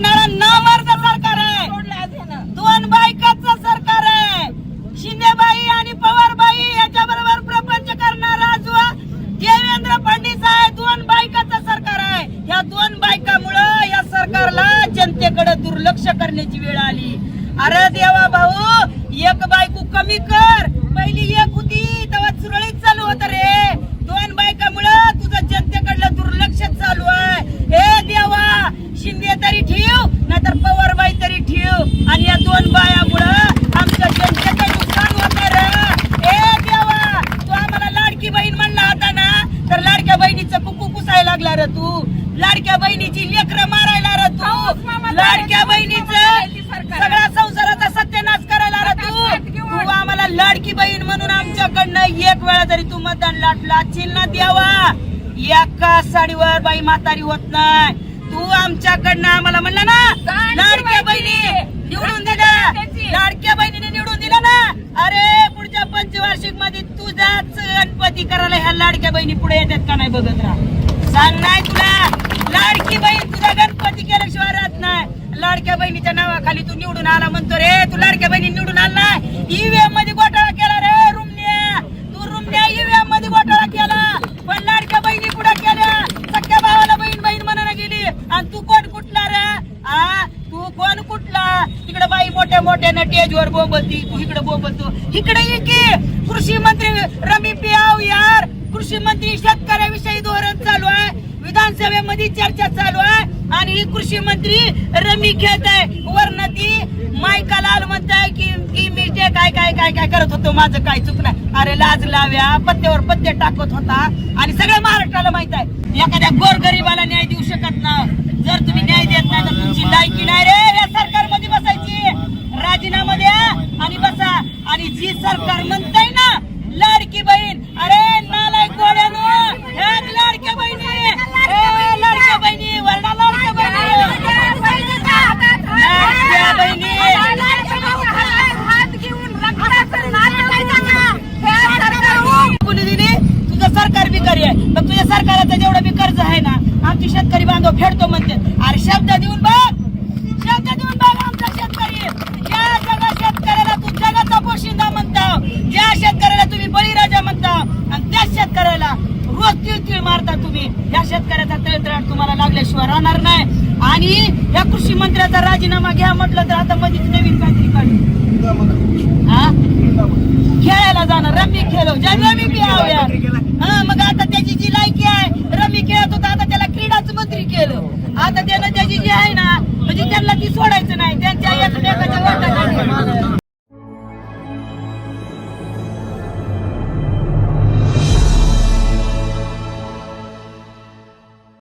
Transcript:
असणारा न वर्ग सरकार आहे. दोन बायकाच सरकार आहे. शिंदेबाई आणि पवारबाई याच्या बरोबर प्रपंच करणारा जो देवेंद्र फडणीस आहे. दोन बायकाचं सरकार आहे. या दोन बायकामुळं या सरकारला जनतेकडे दुर्लक्ष करण्याची वेळ आली. अरे देवा भाऊ एक बायको कमी कर. लाडक्या बहिणीची लेकर मारायला रे तू? लाडक्या बहिणीचं सगळा संसाराचा सत्यानाश करायला रे तू? तू आम्हाला लाडकी बहीण म्हणून आमच्याकडनं एक वेळा जरी तू मतदान लाटला ना द्यावा. एका साडीवर बाई म्हातारी होत नाही. तू आमच्याकडनं आम्हाला म्हणला ना लाडक्या बहिणी निवडून दिलं लाडक्या बहिणीने निवडून दिलं ना अरे पुढच्या पंचवार्षिकमध्ये तुझाच गणपती करायला ह्या लाडक्या बहिणी पुढे येतात का नाही बघत राहा. सांग नाही तुला? लाडकी बहीण तुझा गणपती केल्याशिवाय राहत नाही. लाडक्या बहिणीच्या नावाखाली तू निवडून आला म्हणतो रे. तू लाडक्या बहिणी निवडून आला नाही मध्ये घोटाळा केला रे रुमण्या तू रुमण्या ईव्हीएममध्ये घोटाळा केला पण लाडक्या बहिणी पुढे केल्या सख्या भावाला बहीण बहीण म्हणायला गेली आणि तू कोण कुठला रे आ तू कोण कुठला तिकडे बाई मोठ्या मोठ्या स्टेजवर बोंबलती तू इकडे बोंबलतो इकडे की. कृषी मंत्री रमी पियाव यार. कृषी मंत्री शेतकऱ्याविषयी धोरण चालू आहे. विधानसभेमध्ये चर्चा चालू आहे. आणि ही कृषी मंत्री रमी खेळत आहे. वर्ण ती मायका लाल म्हणताय की की मी जे काय काय काय काय करत होतो माझं काय चुकलं अरे लाज लाव्या पत्त्यावर पत्ते टाकत होता. आणि सगळ्या महाराष्ट्राला माहीत आहे. एखाद्या गोरगरीबाला न्याय देऊ शकत नाही जर तुम्ही न्याय देत नाही तर तुमची लायकी नाही रे या सरकारमध्ये बसायची राजीनामा द्या आणि जी सरकार म्हणताय ना लाडकी बहीण अरे नालाय गोड्यानो लाडक्या बहिणी लाडक्या बहिणी वर्णा लाडक्या बहिणी. बहिणी. तुझं सरकार बिकारी आहे. मग तुझ्या सरकाराचं जेवढं बी कर्ज आहे ना आमची शेतकरी बांधव फेडतो म्हणते. अरे शब्द देऊन या शेतकऱ्याचा तळतळाट तुम्हाला लागल्याशिवाय राहणार नाही. आणि या कृषी मंत्र्याचा राजीनामा घ्या म्हटलं तर आता मध्येच नवीन काहीतरी काढू. हा? खेळायला जाणार. रमी खेळो जय रमी बी